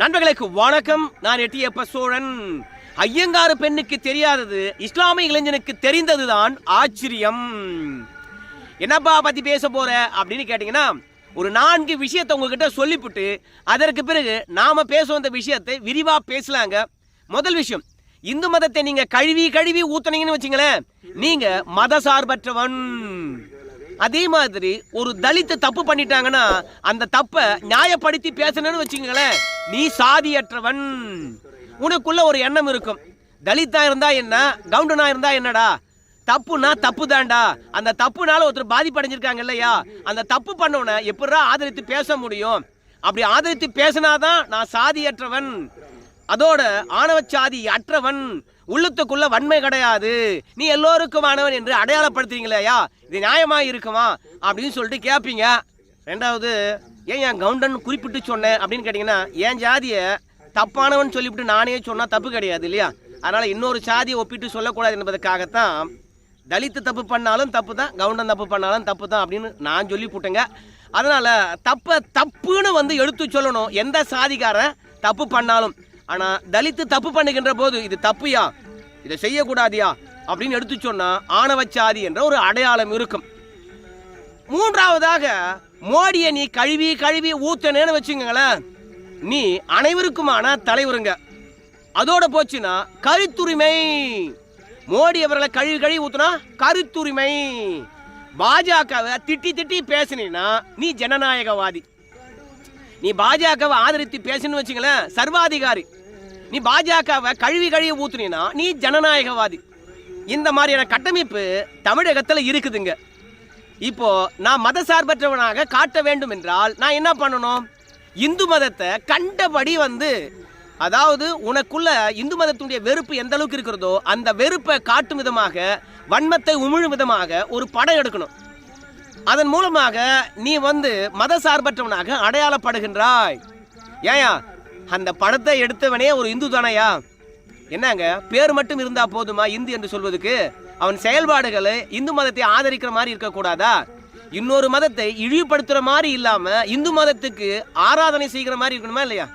நண்பர்களுக்கு வணக்கம். நான் எட்டியப்ப சோழன் ஐயங்காறு பெண்ணுக்கு தெரியாதது இஸ்லாமிய இளைஞனுக்கு தெரிந்ததுதான் ஆச்சரியம். என்னப்பா பத்தி பேச போற அப்படின்னு கேட்டீங்கன்னா ஒரு நான்கு விஷயத்தை உங்ககிட்ட சொல்லிவிட்டு அதற்கு பிறகு நாம பேச வந்த விஷயத்தை விரிவா பேசலாங்க. முதல் விஷயம் இந்து மதத்தை நீங்க கழுவி கழுவி ஊத்துனீங்கன்னு வச்சுங்களேன் நீங்க மத சார்பற்றவன் அதே மாதிரி ஒரு தலித்து தப்பு பண்ணிட்டாங்கன்னா அந்த தப்பை நியாயப்படுத்தி பேசணும்னு வச்சுங்களேன் நீ சாதியற்றவன். உனக்குள்ள ஒரு எண்ணம் இருக்கும். தலித்தா இருந்தா என்ன? கவுண்டனா இருந்தா என்னடா? தப்புனா தப்பு தான்டா. அந்த தப்புனால ஒருத்தர் பாதிப்படைஞ்சிருக்காங்க இல்லையா? அந்த தப்பு பண்ணவன எப்படா ஆதரித்து பேச முடியும்? அப்படி ஆதரித்து பேசினாதான் நான் சாதியற்றவன். அதோட ஆணவச்சாதி அற்றவன் உள்ளத்துக்குள்ள வன்மை கிடையாது. நீ எல்லோருக்கும் ஆனவன் என்று அடையாளப்படுத்துறீங்களேயா இது நியாயமா இருக்குமா? அப்படின்னு சொல்லிட்டு கேட்பீங்க ரெண்டாவது ஏன் என் கவுண்டன் குறிப்பிட்டு சொன்னேன் அப்படின்னு கேட்டிங்கன்னா என் ஜாதியை தப்பானவன் சொல்லிவிட்டு நானே சொன்னால் தப்பு கிடையாது இல்லையா? அதனால் இன்னொரு சாதியை ஒப்பிட்டு சொல்லக்கூடாது என்பதற்காகத்தான் தலித்து தப்பு பண்ணாலும் தப்பு தான் கவுண்டன் தப்பு பண்ணாலும் தப்பு தான் அப்படின்னு நான் சொல்லி போட்டேங்க. அதனால் தப்பை தப்புன்னு வந்து எடுத்து சொல்லணும். எந்த சாதிக்காரன் தப்பு பண்ணாலும். ஆனா தலித்து தப்பு பண்ணுகின்ற போது இது தப்புயா? இதை செய்யக்கூடாதியா? அப்படின்னு எடுத்து சொன்னா ஆணவச்சாதி என்ற ஒரு அடையாளம் இருக்கும். மூன்றாவதாக மோடியை நீ கழுவி கழுவி ஊத்தனேன்னு வச்சுக்கோங்களேன். நீ அனைவருக்குமான தலைவருங்க. அதோட போச்சுன்னா கருத்துரிமை. மோடி அவர்களை கழுவி கழுவி ஊத்துனா கருத்துரிமை. பாஜகவை திட்டி திட்டி பேசினா நீ ஜனநாயகவாதி. நீ பாஜகவை ஆதரித்து பேசணும்னு வச்சுங்களேன் சர்வாதிகாரி. நீ பாஜகவை கழுவி கழுவி ஊத்துனீன்னா நீ ஜனநாயகவாதி. இந்த மாதிரியான கட்டமைப்பு தமிழகத்தில் இருக்குதுங்க. இப்போ நான் மத சார்பற்றவனாக காட்ட வேண்டும் என்றால் நான் என்ன பண்ணணும்? இந்து மதத்தை கண்டபடி வந்து அதாவது உனக்குள்ள இந்து மதத்தினுடைய வெறுப்பு எந்த அளவுக்கு இருக்கிறதோ அந்த வெறுப்பை காட்டும் விதமாக வன்மத்தை உமிழும் விதமாக ஒரு படம் எடுக்கணும். அதன் மூலமாக நீ வந்து மத சார்பற்றவனாக அடையாளப்படுகின்றாய். ஏயா அந்த படத்தை எடுத்தவனே ஒரு இந்து தானையா? என்னங்க பேர் மட்டும் இருந்தா போதுமா இந்து என்று சொல்வதுக்கு? அவன் செயல்பாடுகளை இந்து மதத்தை ஆதரிக்கிற மாதிரி இருக்கக்கூடாதா? இன்னொரு மதத்தை இழிவுபடுத்துற மாதிரி இல்லாம இந்து மதத்துக்கு ஆராதனை செய்கிற மாதிரி இருக்கணுமா இல்லையா?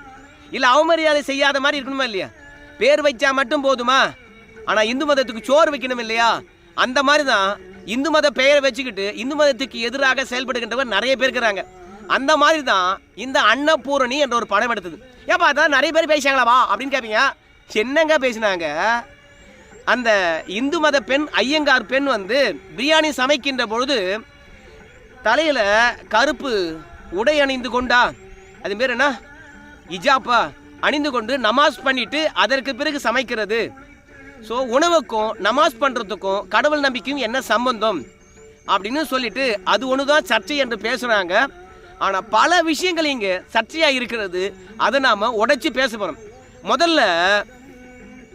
இல்ல அவமரியாதை செய்யாத மாதிரி இருக்கணுமா இல்லையா? பேர் வைச்சா மட்டும் போதுமா? ஆனா இந்து மதத்துக்கு சோறு வைக்கணும் இல்லையா? அந்த மாதிரி தான் இந்து மத பெயரை வச்சுக்கிட்டு இந்து மதத்துக்கு எதிராக செயல்படுகின்றவர் நிறைய பேர் இருக்கிறாங்க. அந்த மாதிரி தான் இந்த அன்னபூரணி என்ற ஒரு படம் எடுத்தது. ஏப்பா அதான் நிறைய பேர் பேசினாங்களா அப்படின்னு கேட்பீங்க என்னங்க பேசினாங்க? அந்த இந்து மத பெண் ஐயங்கார் பெண் வந்து பிரியாணி சமைக்கின்ற பொழுது தலையில் கருப்பு உடை அணிந்து கொண்டா. அது பேர் என்ன? இஜாப்பா. அணிந்து கொண்டு நமாஸ் பண்ணிட்டு அதற்கு பிறகு சமைக்கிறது. ஸோ உணவுக்கும் நமாஸ் பண்ணுறதுக்கும் கடவுள் நம்பிக்கையும் என்ன சம்பந்தம்? அப்படின்னு சொல்லிட்டு அது ஒன்று தான் சர்ச்சை என்று பேசுகிறாங்க ஆனால் பல விஷயங்கள் இங்கே சர்ச்சையாக இருக்கிறது அதை நாம் உடைச்சி பேச போகிறோம் முதல்ல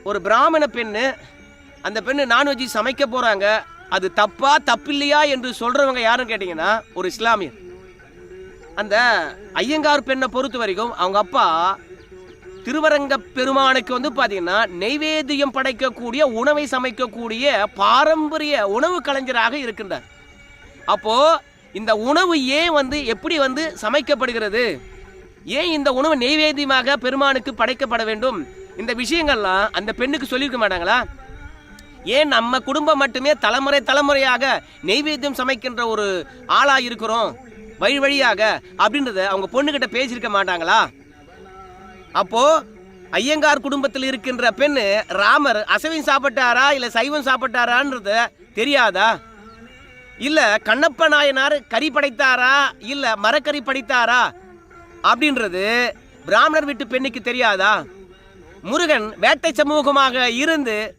ஒரு பிராமண பெண்ணு அந்த பெண்ணு நான்வெஜ் சமைக்க போகிறாங்க அது தப்பா தப்பில்லையா என்று சொல்கிறவங்க யாருன்னு கேட்டிங்கன்னா ஒரு இஸ்லாமியர். அந்த ஐயங்கார் பெண்ணை பொறுத்த வரைக்கும் அவங்க அப்பா திருவரங்க பெருமானுக்கு வந்து பார்த்தீங்கன்னா நெய்வேத்தியம் படைக்கக்கூடிய உணவை சமைக்கக்கூடிய பாரம்பரிய உணவு கலைஞராக இருக்கின்றார். அப்போது இந்த உணவு ஏன் வந்து எப்படி வந்து சமைக்கப்படுகிறது? ஏன் இந்த உணவு நெய்வேத்தியமாக பெருமானுக்கு படைக்கப்பட வேண்டும்? இந்த விஷயங்கள்லாம் அந்த பெண்ணுக்கு சொல்லியிருக்க மாட்டாங்களா? ஏன் நம்ம குடும்பம் மட்டுமே தலைமுறை தலைமுறையாக நெய்வேத்தியம் சமைக்கின்ற ஒரு ஆளாக இருக்கிறோம் வழி வழியாக அப்படின்றத அவங்க பொண்ணுக்கிட்ட பேசியிருக்க மாட்டாங்களா? அப்போ ஐயங்கார் குடும்பத்தில் இருக்கின்ற பெண்ணு ராமர் அசைவம் சாப்பிட்டாரா இல்லை சைவம் சாப்பிட்டாரான்றத தெரியாதா? இல்ல கண்ணப்ப நாயனார் கறி படைத்தாரா? இல்ல மரக்கறி படைத்தாரா? அப்படின்றது பிராமணர் வீட்டு பெண்ணுக்கு தெரியாதா? முருகன் வேட்டை சமூகமாக இருந்து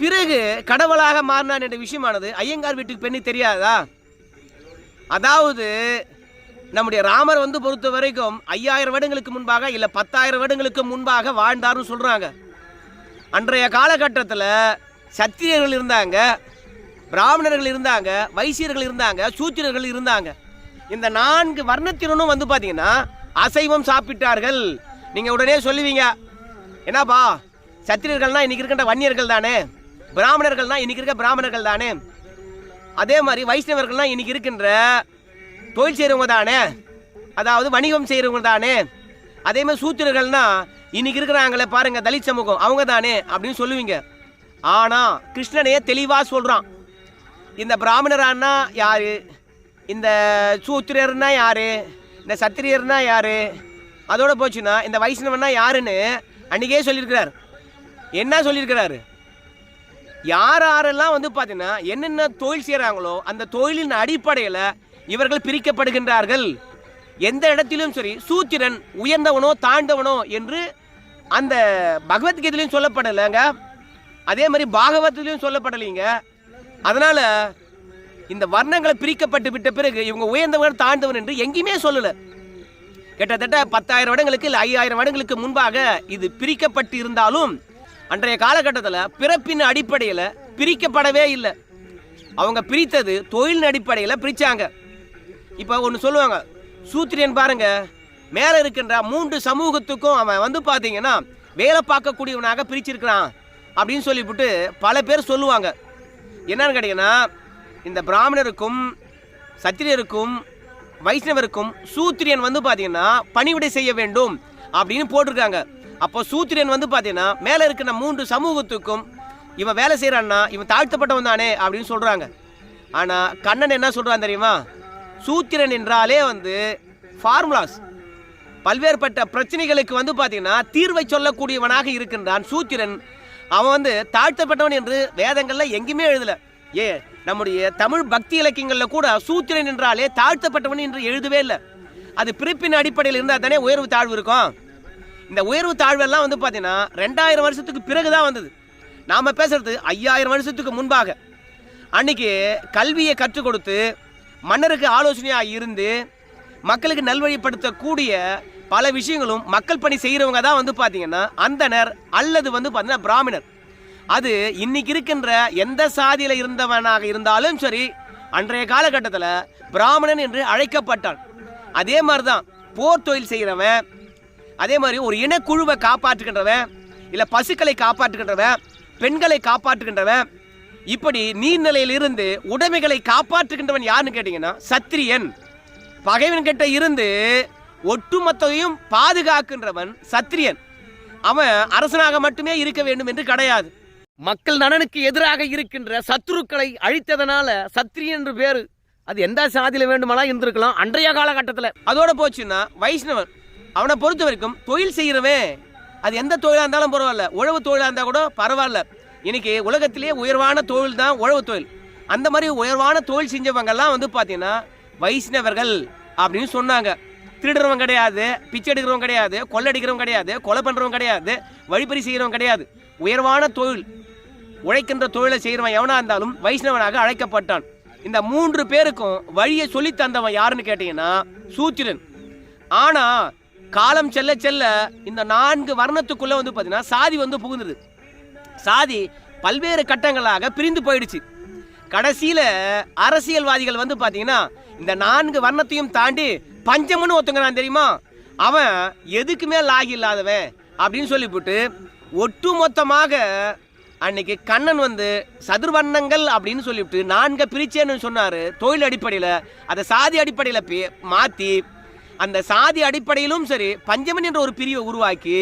பிறகு கடவுளாக மாறினான் என்ற விஷயமானது ஐயங்கார் வீட்டுக்கு பெண்ணுக்கு தெரியாதா? அதாவது நம்முடைய ராமர் வந்து பொறுத்த வரைக்கும் ஐயாயிரம் வருடங்களுக்கு முன்பாக இல்லை பத்தாயிரம் வருடங்களுக்கு முன்பாக வாழ்ந்தார்னு சொல்கிறாங்க அன்றைய காலகட்டத்தில் சத்திரியர்கள் இருந்தாங்க. பிராமணர்கள் இருந்தாங்க வைசியர்கள் இருந்தாங்க சூத்திரர்கள் இருந்தாங்க. இந்த நான்கு வர்ணத்தினரும் வந்து பார்த்தீங்கன்னா அசைவம் சாப்பிட்டார்கள். நீங்கள் உடனே சொல்லுவீங்க என்னப்பா சத்திரியர்கள்னா இன்னைக்கு இருக்கின்ற வன்னியர்கள் தானே? பிராமணர்கள்னா இன்னைக்கு இருக்க பிராமணர்கள் தானே? அதே மாதிரி வைஷ்ணவர்கள்லாம் இன்னைக்கு இருக்கின்ற தொழில் செய்கிறவங்க தானே? அதாவது வணிகம் செய்கிறவங்க தானே? அதே மாதிரி சூத்திரர்கள்னா இன்னைக்கு இருக்கிறாங்களே பாருங்கள் தலித் சமூகம் அவங்க தானே? அப்படின்னு சொல்லுவீங்க. ஆனால் கிருஷ்ணனையே தெளிவாக சொல்கிறான் இந்த பிராமணரான்னா யார்? இந்த சூத்திரர்னா யார்? இந்த சத்திரியர்னா யார்? அதோட போச்சுன்னா இந்த வைஷ்ணவன்னா யாருன்னு அன்றைக்கே சொல்லியிருக்கிறார். என்ன சொல்லியிருக்கிறாரு? யார் யாரெல்லாம் வந்து பார்த்தீங்கன்னா என்னென்ன தொழில் செய்கிறாங்களோ அந்த தொழிலின் அடிப்படையில் இவர்கள் பிரிக்கப்படுகின்றார்கள். எந்த இடத்திலும் சரி சூத்திரன் உயர்ந்தவனோ தாழ்ந்தவனோ என்று அந்த பகவத்கீதையிலையும் சொல்லப்படலைங்க. அதே மாதிரி பாகவத்திலையும் சொல்லப்படலைங்க. அதனால இந்த வர்ணங்களை பிரிக்கப்பட்டு விட்ட பிறகு இவங்க உயர்ந்தவன் தாழ்ந்தவன் என்று எங்கேயுமே சொல்லலை. கிட்டத்தட்ட பத்தாயிரம் வருடங்களுக்கு இல்லை ஐயாயிரம் வருடங்களுக்கு முன்பாக இது பிரிக்கப்பட்டு இருந்தாலும் அன்றைய காலகட்டத்தில் பிறப்பின் அடிப்படையில் பிரிக்கப்படவே இல்லை. அவங்க பிரித்தது தொழிலின் அடிப்படையில் பிரித்தாங்க இப்போ ஒன்று சொல்லுவாங்க சூத்திரியன் பாருங்க மேலே இருக்கின்ற மூன்று சமூகத்துக்கும் அவன் வந்து பார்த்தீங்கன்னா வேலை பார்க்கக்கூடியவனாக பிரிச்சிருக்கிறான் அப்படின்னு சொல்லிவிட்டு பல பேர் சொல்லுவாங்க. என்னன்னு கேட்டிங்கன்னா இந்த பிராமணருக்கும் சத்திரியருக்கும் வைஷ்ணவருக்கும் சூத்திரியன் வந்து பார்த்தீங்கன்னா பணிவிடை செய்ய வேண்டும் அப்படின்னு போட்டிருக்காங்க. அப்போ சூத்திரியன் வந்து பார்த்தீங்கன்னா மேலே இருக்கிற மூன்று சமூகத்துக்கும் இவன் வேலை செய்கிறான்னா இவன் தாழ்த்தப்பட்டவன் தானே அப்படின்னு சொல்கிறாங்க ஆனால் கண்ணன் என்ன சொல்கிறான் தெரியுமா? சூத்திரன் என்றாலே வந்து ஃபார்முலாஸ் பல்வேறுபட்ட பிரச்சனைகளுக்கு வந்து பார்த்தீங்கன்னா தீர்வை சொல்லக்கூடியவனாக இருக்கின்றான் சூத்திரன். அவன் வந்து தாழ்த்தப்பட்டவன் என்று வேதங்கள்ல எங்கேயுமே எழுதல. ஏ நம்முடைய தமிழ் பக்தி இலக்கியங்களில் கூட சூத்திரன் என்றாலே தாழ்த்தப்பட்டவன் என்று எழுதவே இல்லை. அது பிறப்பின் அடிப்படையில் இருந்தால் தானே உயர்வு தாழ்வு இருக்கும். இந்த உயர்வு தாழ்வெல்லாம் வந்து பார்த்தீங்கன்னா ரெண்டாயிரம் வருஷத்துக்கு பிறகு தான் வந்தது. நாம் பேசுறது ஐயாயிரம் வருஷத்துக்கு முன்பாக. அன்னைக்கு கல்வியை கற்றுக் கொடுத்து மன்னருக்கு ஆலோசனையாக இருந்து மக்களுக்கு நல்வழிப்படுத்தக்கூடிய பல விஷயங்களும் மக்கள் பணி செய்கிறவங்க தான் வந்து பார்த்தீங்கன்னா அந்தனர் அல்லது வந்து பார்த்தீங்கன்னா பிராமணர். அது இன்னைக்கு இருக்கின்ற எந்த சாதியில் இருந்தவனாக இருந்தாலும் சரி அன்றைய காலகட்டத்தில் பிராமணன் என்று அழைக்கப்பட்டான். அதே மாதிரி தான் போர் தொழில் செய்கிறவன் அதே மாதிரி ஒரு இனக்குழுவை காப்பாற்றுகின்றவன் இல்லை பசுக்களை காப்பாற்றுகின்றவன் பெண்களை காப்பாற்றுகின்றவன் இப்படி நீர்நிலையிலிருந்து உடைமைகளை காப்பாற்றுகின்றவன் யாருன்னு கேட்டிங்கன்னா சத்திரியன். பகைவன்கிட்ட இருந்து ஒட்டுமொத்தையும் பாதுகாக்கின்றவன் சத்திரியன். அவன் அரசனாக மட்டுமே இருக்க வேண்டும் என்று கிடையாது. மக்கள் நலனுக்கு எதிராக இருக்கின்ற சத்துருக்களை அழித்ததனால சத்திரியன் என்று பேரு. அது எந்த சாதியில வேண்டுமானால் இருந்திருக்கலாம் அன்றைய காலகட்டத்தில். அதோட போச்சுன்னா வைஷ்ணவன். அவனை பொறுத்த வரைக்கும் தொழில் செய்கிறவன் அது எந்த தொழிலாக இருந்தாலும் பரவாயில்ல. உழவு தொழிலாக இருந்தால் கூட பரவாயில்ல. இன்னைக்கு உலகத்திலேயே உயர்வான தொழில் தான் உழவு தொழில். அந்த மாதிரி உயர்வான தொழில் செஞ்சவங்கெல்லாம் வந்து பார்த்தீங்கன்னா வைஷ்ணவர்கள் அப்படின்னு சொன்னாங்க. திருடுறவன் கிடையாது பிச்சை எடுக்கிறவன் கிடையாது கொள்ளடிக்கிறவன் கிடையாது கொலை பண்ணுறவன் கிடையாது வழிப்பறி செய்கிறவன் கிடையாது. உயர்வான தொழில் உழைக்கின்ற தொழிலை செய்கிறவன் எவனாக இருந்தாலும் வைஷ்ணவனாக அழைக்கப்பட்டான். இந்த மூன்று பேருக்கும் வழியை சொல்லி தந்தவன் யாருன்னு கேட்டீங்கன்னா சூத்திரன். ஆனால் காலம் செல்ல செல்ல இந்த நான்கு வர்ணத்துக்குள்ளே வந்து பார்த்தீங்கன்னா சாதி வந்து புகுந்தது. சாதி பல்வேறு கட்டங்களாக பிரிந்து போயிடுச்சு. கடைசியில் அரசியல்வாதிகள் வந்து பார்த்தீங்கன்னா இந்த நான்கு வர்ணத்தையும் தாண்டி பஞ்சமன்னு ஒருத்தங்கிறான் தெரியுமா? அவன் எதுக்குமே லாகி இல்லாதவன் அப்படின்னு சொல்லிவிட்டு ஒட்டுமொத்தமாக அன்னைக்கு கண்ணன் வந்து சதுர்வண்ணங்கள் அப்படின்னு சொல்லிவிட்டு நான்கு பிரிச்சேன்னு சொன்னார். தொழில் அடிப்படையில் அதை சாதி அடிப்படையில் பே மாற்றி அந்த சாதி அடிப்படையிலும் சரி பஞ்சமன் என்ற ஒரு பிரிவை உருவாக்கி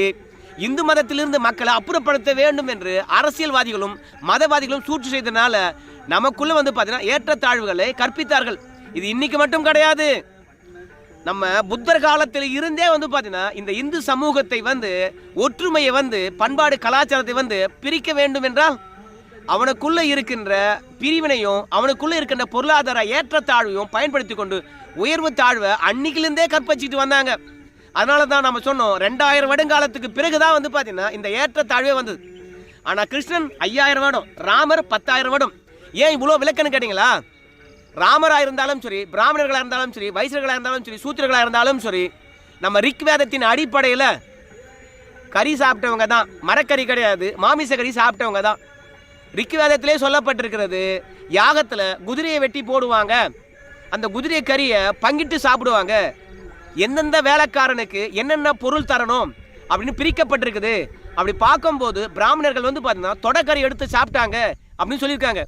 இந்து மதத்திலிருந்து மக்களை அப்புறப்படுத்த வேண்டும் என்று அரசியல்வாதிகளும் மதவாதிகளும் சூழ்ச்சி செய்ததுனால நமக்குள்ளே வந்து பார்த்தீங்கன்னா ஏற்றத்தாழ்வுகளை கற்பித்தார்கள். இது இன்னைக்கு மட்டும் கிடையாது. நம்ம புத்தர் காலத்தில் இருந்தே வந்து பார்த்தீங்கன்னா இந்த இந்து சமூகத்தை வந்து ஒற்றுமையை வந்து பண்பாடு கலாச்சாரத்தை வந்து பிரிக்க வேண்டும் என்றால் அவனுக்குள்ளே இருக்கின்ற பிரிவினையும் அவனுக்குள்ளே இருக்கின்ற பொருளாதார ஏற்றத்தாழ்வையும் பயன்படுத்தி கொண்டு உயர்வு தாழ்வை அன்னைக்கிலிருந்தே கற்பச்சிட்டு வந்தாங்க. அதனால தான் நம்ம சொன்னோம் ரெண்டாயிரம் வருடங்காலத்துக்கு பிறகு தான் வந்து பார்த்தீங்கன்னா இந்த ஏற்றத்தாழ்வே வந்தது. ஆனால் கிருஷ்ணன் ஐயாயிரம் வருடம் ராமர் பத்தாயிரம் வருடம். ஏன் இவ்வளோ விளக்கன்னு கேட்டிங்களா? ராமராக இருந்தாலும் சரி பிராமணர்களாக இருந்தாலும் சரி வைசர்களாக இருந்தாலும் சரி சூத்திரர்களாக இருந்தாலும் சரி நம்ம ரிக்வேதத்தின் அடிப்படையில் கறி சாப்பிட்டவங்க தான். மரக்கறி கிடையாது மாமிச கறி சாப்பிட்டவங்க தான். ரிக்வேதத்திலே சொல்லப்பட்டிருக்கிறது யாகத்தில் குதிரையை வெட்டி போடுவாங்க. அந்த குதிரை கறியை பங்கிட்டு சாப்பிடுவாங்க. எந்தெந்த வேலைக்காரனுக்கு என்னென்ன பொருள் தரணும் அப்படின்னு பிரிக்கப்பட்டிருக்குது. அப்படி பார்க்கும்போது பிராமணர்கள் வந்து பார்த்தீங்கன்னா தொடக்கறி எடுத்து சாப்பிட்டாங்க அப்படின்னு சொல்லியிருக்காங்க.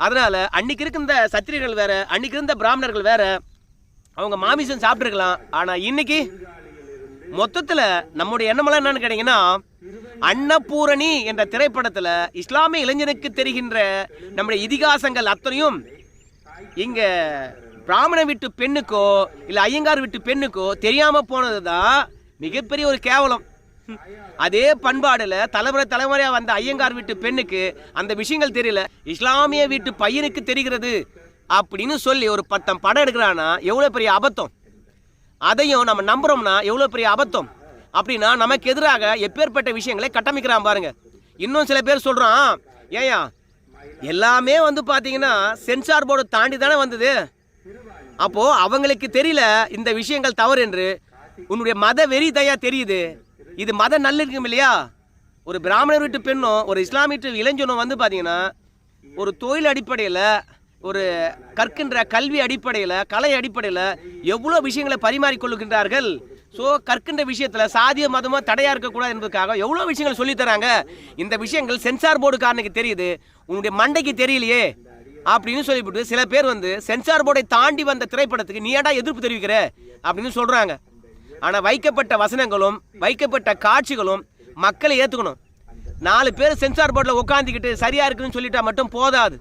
அதனால் அன்னைக்கு இருக்கின்ற சத்திரியர்கள் வேற அன்னைக்கு இருந்த பிராமணர்கள் வேற அவங்க மாமிசம் சாப்பிட்ருக்கலாம் ஆனால் இன்னைக்கு மொத்தத்தில் நம்முடைய எண்ணமெல்லாம் என்னன்னு கேட்டிங்கன்னா அன்னபூரணி என்ற திரைப்படத்தில் இஸ்லாமிய இளைஞனுக்கு தெரிகின்ற நம்முடைய இதிகாசங்கள் அத்தனையும் இங்கே பிராமண வீட்டு பெண்ணுக்கோ இல்லை ஐயங்கார் வீட்டு பெண்ணுக்கோ தெரியாமல் போனது தான் மிகப்பெரிய ஒரு கேவலம். அதே பண்பாடுல தலைமுறை தலைமுறையா வந்த ஐயங்கார் வீட்டு பெண்ணுக்கு அந்த விஷயங்கள் தெரியல. இஸ்லாமிய வீட்டு பையனுக்கு தெரிகிறது அப்படின்னு சொல்லி ஒரு பத்தம் படம் எடுக்கிறான்னா எவ்வளவு பெரிய அபத்தம்? அதையும் நம்ம நம்புறோம்னா எவ்வளவு பெரிய அபத்தம்? அப்படின்னா நமக்கு எதிராக எப்பேற்பட்ட விஷயங்களை கட்டமைக்கிறான் பாருங்க. இன்னும் சில பேர் சொல்றான் ஏயா எல்லாமே வந்து பாத்தீங்கன்னா சென்சார் போர்டு தாண்டி தானே வந்தது? அப்போ அவங்களுக்கு தெரியல இந்த விஷயங்கள் தவறு என்று. உன்னுடைய மத வெறி தயா தெரியுது? இது மத நல்லிருக்கும் இல்லையா? ஒரு பிராமணர் வீட்டு பெண்ணும் ஒரு இஸ்லாமிய இளைஞனும் வந்து பார்த்தீங்கன்னா ஒரு தொழில் அடிப்படையில் ஒரு கற்கின்ற கல்வி அடிப்படையில் கலை அடிப்படையில் எவ்வளோ விஷயங்களை பரிமாறிக்கொள்ளுகின்றார்கள் ஸோ கற்கின்ற விஷயத்தில் சாதிய மதமாக தடையாக இருக்கக்கூடாது என்பதற்காக எவ்வளோ விஷயங்கள் சொல்லித் தராங்க? இந்த விஷயங்கள் சென்சார் போர்டுக்காரனுக்கு தெரியுது. உன்னுடைய மண்டைக்கு தெரியலையே? அப்படின்னு சொல்லிவிட்டு சில பேர் வந்து சென்சார் போர்டை தாண்டி வந்த திரைப்படத்துக்கு நீ ஏடா எதிர்ப்பு தெரிவிக்கிற? அப்படின்னு சொல்கிறாங்க ஆனால் வைக்கப்பட்ட வசனங்களும் வைக்கப்பட்ட காட்சிகளும் மக்களை ஏற்றுக்கணும் நாலு பேர் சென்சார் போர்டில் உட்காந்துக்கிட்டு சரியாக இருக்குதுன்னு சொல்லிட்டா மட்டும் போதாது.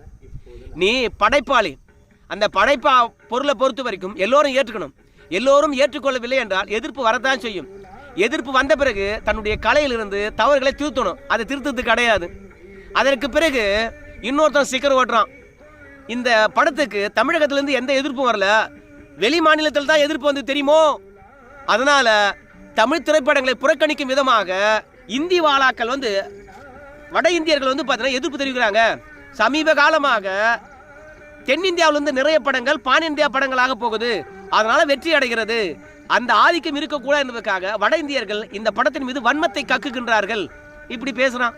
நீ படைப்பாளி. அந்த படைப்பா பொருளை பொறுத்த வரைக்கும் எல்லோரும் ஏற்றுக்கணும் எல்லோரும் ஏற்றுக்கொள்ளவில்லை என்றால் எதிர்ப்பு வரத்தான் செய்யும். எதிர்ப்பு வந்த பிறகு தன்னுடைய கலையிலிருந்து தவறுகளை திருத்தணும். அதை திருத்தது கிடையாது. அதற்கு பிறகு இன்னொருத்தன் சிக்கர் ஓட்டுறான். இந்த படத்துக்கு தமிழகத்திலேருந்து எந்த எதிர்ப்பும் வரல. வெளி மாநிலத்தில் தான் எதிர்ப்பு வந்து தெரியுமோ? அதனால் தமிழ் திரைப்படங்களை புறக்கணிக்கும் விதமாக இந்தி வாழாக்கள் வந்து வட இந்தியர்கள் வந்து பார்த்தீங்கன்னா எதிர்ப்பு தெரிவிக்கிறாங்க. சமீப காலமாக தென்னிந்தியாவிலிருந்து நிறைய படங்கள் பான் இந்தியா படங்களாக போகுது. அதனால் வெற்றி அடைகிறது. அந்த ஆதிக்கம் இருக்கக்கூடாது என்பதற்காக வட இந்தியர்கள் இந்த படத்தின் மீது வன்மத்தை கக்குகின்றார்கள். இப்படி பேசுகிறான்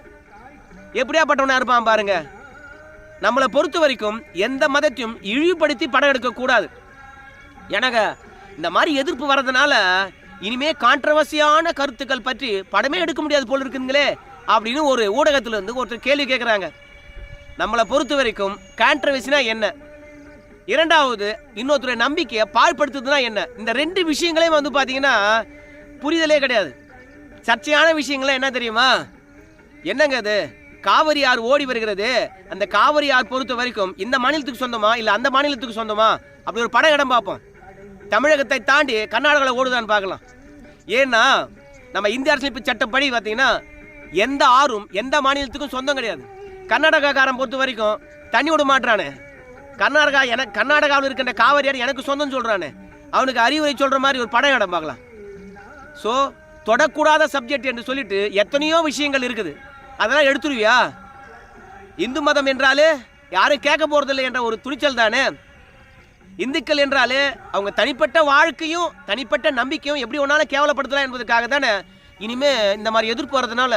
எப்படியாப்பட்டவனா இருப்பான் பாருங்க. நம்மளை பொறுத்த வரைக்கும் எந்த மதத்தையும் இழிவுபடுத்தி படம் எடுக்கக்கூடாது. எனக்கு இந்த மாதிரி எதிர்ப்பு வர்றதுனால இனிமே கான்ட்ரவர்சியான கருத்துக்கள் பற்றி படமே எடுக்க முடியாது போல் இருக்குங்களே அப்படின்னு ஒரு ஊடகத்தில் இருந்து ஒருத்தர் கேள்வி கேட்குறாங்க நம்மளை பொறுத்த வரைக்கும் கான்ட்ரவர்சினா என்ன? இரண்டாவது இன்னொருத்தருடைய நம்பிக்கையை பாழ்படுத்துறதுனா என்ன? இந்த ரெண்டு விஷயங்களையும் வந்து பார்த்தீங்கன்னா புரிதலே கிடையாது. சர்ச்சையான விஷயங்கள்லாம் என்ன தெரியுமா? என்னங்க அது? காவிரி ஆறு ஓடி வருகிறது. அந்த காவிரி ஆறு பொறுத்த வரைக்கும் இந்த மாநிலத்துக்கு சொந்தமா? இல்லை அந்த மாநிலத்துக்கு சொந்தமா? அப்படி ஒரு படம் இடம் பார்ப்போம். தமிழகத்தை தாண்டி கர்நாடகாவில் ஓடுதான்னு பார்க்கலாம். ஏன்னா நம்ம இந்திய அரசியலமைப்பு சட்டப்படி பார்த்தீங்கன்னா எந்த ஆறும் எந்த மாநிலத்துக்கும் சொந்தம் கிடையாது. கர்நாடகாக்காரன் பொறுத்த வரைக்கும் தண்ணி விட மாட்டானே கர்நாடகா எனக்கு கர்நாடகாவில் இருக்கின்ற காவிரியார் எனக்கு சொந்தம் சொல்கிறானே அவனுக்கு அறிவுரை சொல்கிற மாதிரி ஒரு படம் இடம் பார்க்கலாம். ஸோ தொடக்கூடாத சப்ஜெக்ட் என்று சொல்லிட்டு எத்தனையோ விஷயங்கள் இருக்குது. அதெல்லாம் எடுத்துருவியா? இந்து மதம் என்றாலே யாரும் கேட்க போகிறதில்லை என்ற ஒரு துணிச்சல் தானே? இந்துக்கள் என்றாலே அவங்க தனிப்பட்ட வாழ்க்கையும் தனிப்பட்ட நம்பிக்கையும் எப்படி ஒன்னாலும் கேவலப்படுத்தலாம் என்பதற்காக தானே இனிமே இந்த மாதிரி எதிர்ப்பு வர்றதுனால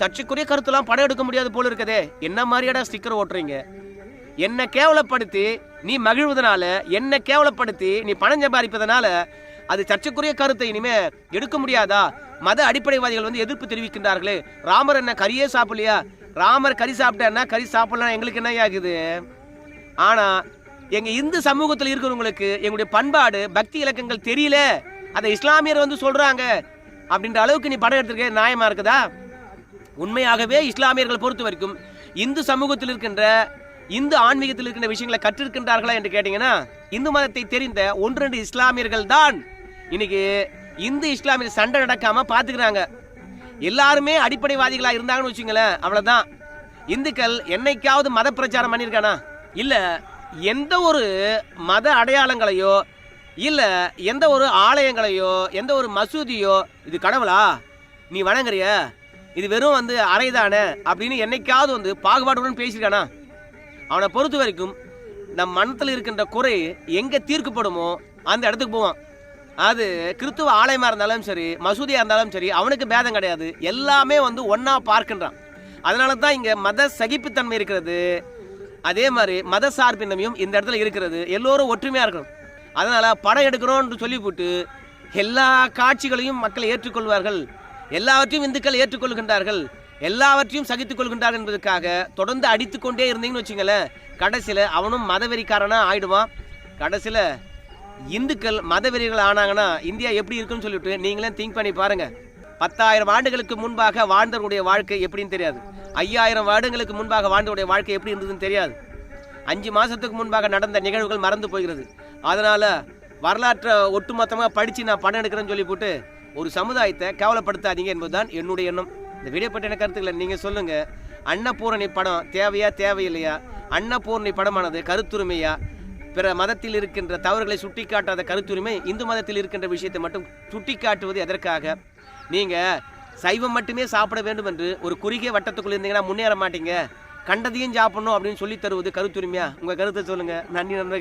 சர்ச்சைக்குரிய கருத்துலாம் படம் எடுக்க முடியாது போல இருக்குதே. என்ன மாதிரியாடா ஸ்டிக்கர் ஓட்டுறீங்க? என்னை கேவலப்படுத்தி நீ மகிழ்வதனால என்னை கேவலப்படுத்தி நீ பணம் சம்பாதிப்பதனால அது சர்ச்சைக்குரிய கருத்தை இனிமே எடுக்க முடியாதா? மத அடிப்படைவாதிகள் வந்து எதிர்ப்பு தெரிவிக்கின்றார்களே. ராமர் என்ன கறியே சாப்பிடலையா? ராமர் கறி சாப்பிட்டா கறி சாப்பிடலாம் எங்களுக்கு என்ன ஆகுது? ஆனால் எங்க இந்து சமூகத்தில் இருக்கிறவங்களுக்கு எங்களுடைய பண்பாடு பக்தி இலக்கங்கள் தெரியல. அதை இஸ்லாமியர் வந்து சொல்றாங்க. அப்படின்ற அளவுக்கு நீ படம் எடுத்துருக்க நியாயமா இருக்குதா? உண்மையாகவே இஸ்லாமியர்கள் பொறுத்த வரைக்கும் இந்து சமூகத்தில் இருக்கின்ற இந்து ஆன்மீகத்தில் இருக்கின்ற விஷயங்களை கற்றிருக்கின்றார்களா என்று கேட்டீங்கன்னா இந்து மதத்தை தெரிந்த ஒன்று ரெண்டு இஸ்லாமியர்கள் தான் இன்னைக்கு இந்து இஸ்லாமியர் சண்டை நடக்காம பாத்துக்கிறாங்க எல்லாருமே அடிப்படைவாதிகளா இருந்தாங்கன்னு வச்சுங்களேன் அவ்வளவுதான். இந்துக்கள் என்னைக்காவது மத பிரச்சாரம் பண்ணியிருக்கானா? இல்லை எந்த ஒரு மத அடையாளங்களையோ இல்லை எந்த ஒரு ஆலயங்களையோ எந்த ஒரு மசூதியோ இது கடவுளா? நீ வணங்குறிய? இது வெறும் வந்து அறைதானே அப்படின்னு என்னைக்காவது வந்து பாகுபாடுடன் பேசியிருக்கானா? அவனை பொறுத்த வரைக்கும் நம் மனத்தில் இருக்கின்ற குறை எங்கே தீர்க்கப்படுமோ அந்த இடத்துக்கு போவான். அது கிறித்துவ ஆலயமாக இருந்தாலும் சரி மசூதியாக இருந்தாலும் சரி அவனுக்கு பேதம் கிடையாது. எல்லாமே வந்து ஒன்றா பார்க்கின்றான். அதனால தான் இங்கே மத சகிப்புத்தன்மை இருக்கிறது அதே மாதிரி மத சார்பின்மையும் இந்த இடத்துல இருக்கிறது. எல்லோரும் ஒற்றுமையாக இருக்கணும். அதனால் படம் எடுக்கிறோம்னு சொல்லிவிட்டு எல்லா காட்சிகளையும் மக்கள் ஏற்றுக்கொள்வார்கள். எல்லாவற்றையும் இந்துக்கள் ஏற்றுக்கொள்கின்றார்கள். எல்லாவற்றையும் சகித்துக் கொள்கின்றார்கள் என்பதற்காக தொடர்ந்து அடித்துக்கொண்டே இருந்தீங்கன்னு வச்சுங்களேன் கடைசியில் அவனும் மதவெறிக்காரனாக ஆயிடுவான். கடைசியில் இந்துக்கள் மதவெறிகள் ஆனாங்கன்னா இந்தியா எப்படி இருக்குன்னு சொல்லிவிட்டு நீங்களே திங்க் பண்ணி பாருங்கள் பத்தாயிரம் ஆண்டுகளுக்கு முன்பாக வாழ்ந்தவருடைய வாழ்க்கை எப்படின்னு தெரியாது. ஐயாயிரம் வருடங்களுக்கு முன்பாக வாழ்ந்தவருடைய வாழ்க்கை எப்படி இருந்ததுன்னு தெரியாது. அஞ்சு மாதத்துக்கு முன்பாக நடந்த நிகழ்வுகள் மறந்து போகிறது. அதனால் வரலாற்றை ஒட்டுமொத்தமாக படித்து நான் பணம் எடுக்கிறேன்னு சொல்லி போட்டு ஒரு சமுதாயத்தை கேவலப்படுத்தாதீங்க என்பதுதான் என்னுடைய எண்ணம். இந்த வீடியோ பற்றின கருத்துக்களை நீங்கள் சொல்லுங்கள் அன்னபூரணி படம் தேவையா தேவையில்லையா? அன்னபூரணி படமானது கருத்துரிமையா? பிற மதத்தில் இருக்கின்ற தவறுகளை சுட்டிக்காட்டாத கருத்துரிமை இந்து மதத்தில் இருக்கின்ற விஷயத்தை மட்டும் சுட்டிக்காட்டுவது எதற்காக? நீங்கள் சைவம் மட்டுமே சாப்பிட வேண்டும் என்று ஒரு குறுகிய வட்டத்துக்குள்ள இருந்தீங்கன்னா முன்னேற மாட்டீங்க. கண்டதையும் சாப்பிடணும் அப்படின்னு சொல்லி தருவது கருத்துரிமையா? உங்கள் கருத்தை சொல்லுங்கள் நன்றி நண்பர்களே.